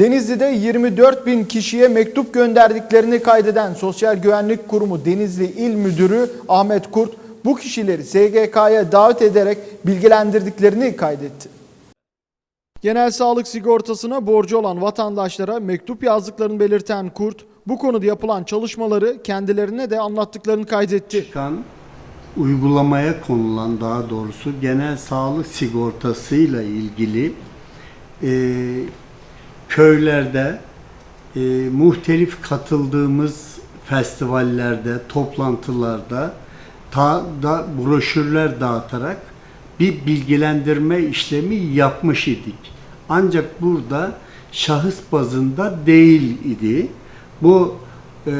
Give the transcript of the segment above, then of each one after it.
Denizli'de 24 bin kişiye mektup gönderdiklerini kaydeden Sosyal Güvenlik Kurumu Denizli İl Müdürü Ahmet Kurt, bu kişileri SGK'ya davet ederek bilgilendirdiklerini kaydetti. Genel sağlık sigortasına borcu olan vatandaşlara mektup yazdıklarını belirten Kurt, bu konuda yapılan çalışmaları kendilerine de anlattıklarını kaydetti. çıkan uygulamaya konulan daha doğrusu genel sağlık sigortasıyla ilgili e, köylerde e, muhtelif katıldığımız festivallerde, toplantılarda ta, da broşürler dağıtarak bir bilgilendirme işlemi yapmış idik. Ancak burada şahıs bazında değil idi. Bu e,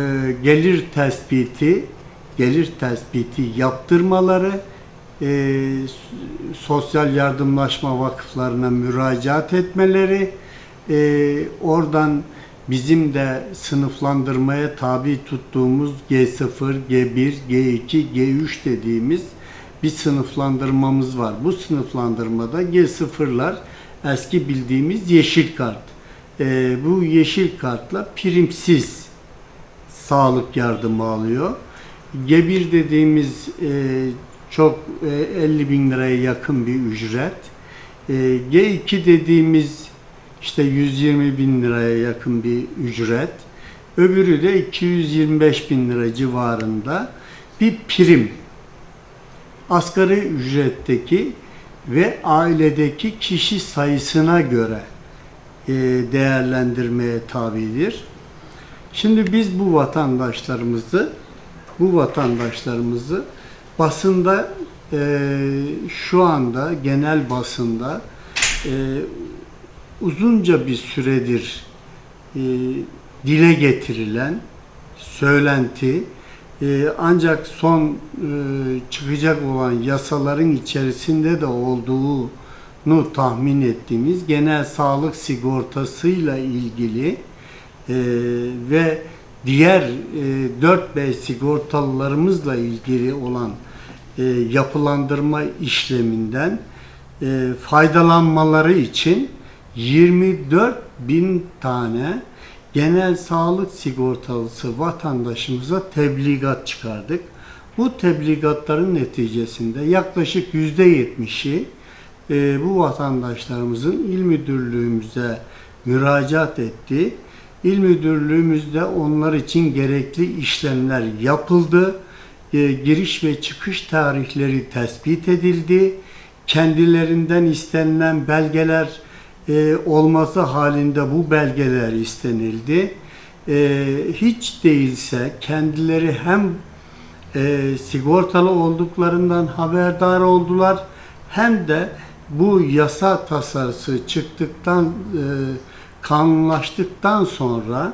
gelir tespiti gelir tespiti yaptırmaları e, sosyal yardımlaşma vakıflarına müracaat etmeleri e, oradan bizim de sınıflandırmaya tabi tuttuğumuz G0, G1, G2, G3 dediğimiz bir sınıflandırmamız var. Bu sınıflandırmada G0'lar eski bildiğimiz yeşil kart. E, bu yeşil kartla primsiz sağlık yardımı alıyor. G1 dediğimiz e, çok e, 50 bin liraya yakın bir ücret. E, G2 dediğimiz işte 120 bin liraya yakın bir ücret. Öbürü de 225 bin lira civarında bir prim. Asgari ücretteki ve ailedeki kişi sayısına göre e, değerlendirmeye tabidir. Şimdi biz bu vatandaşlarımızı bu vatandaşlarımızı basında e, şu anda genel basında e, uzunca bir süredir e, dile getirilen söylenti e, ancak son e, çıkacak olan yasaların içerisinde de olduğunu tahmin ettiğimiz genel sağlık sigortasıyla ilgili e, ve diğer e, 4B sigortalılarımızla ilgili olan e, yapılandırma işleminden e, faydalanmaları için 24 bin tane genel sağlık sigortalısı vatandaşımıza tebligat çıkardık. Bu tebligatların neticesinde yaklaşık %70'i e, bu vatandaşlarımızın il müdürlüğümüze müracaat etti. İl müdürlüğümüzde onlar için gerekli işlemler yapıldı. E, giriş ve çıkış tarihleri tespit edildi. Kendilerinden istenilen belgeler e, olması halinde bu belgeler istenildi. E, hiç değilse kendileri hem e, sigortalı olduklarından haberdar oldular hem de bu yasa tasarısı çıktıktan e, kanunlaştıktan sonra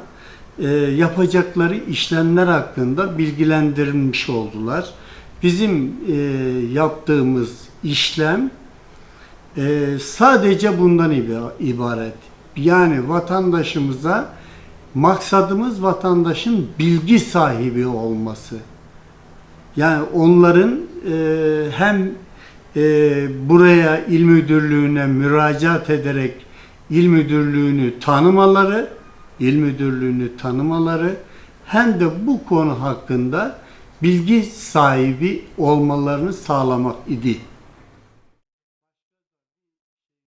e, yapacakları işlemler hakkında bilgilendirilmiş oldular. Bizim e, yaptığımız işlem e, sadece bundan iba- ibaret. Yani vatandaşımıza maksadımız vatandaşın bilgi sahibi olması. Yani onların e, hem e, buraya il müdürlüğüne müracaat ederek il müdürlüğünü tanımaları, il müdürlüğünü tanımaları hem de bu konu hakkında bilgi sahibi olmalarını sağlamak idi.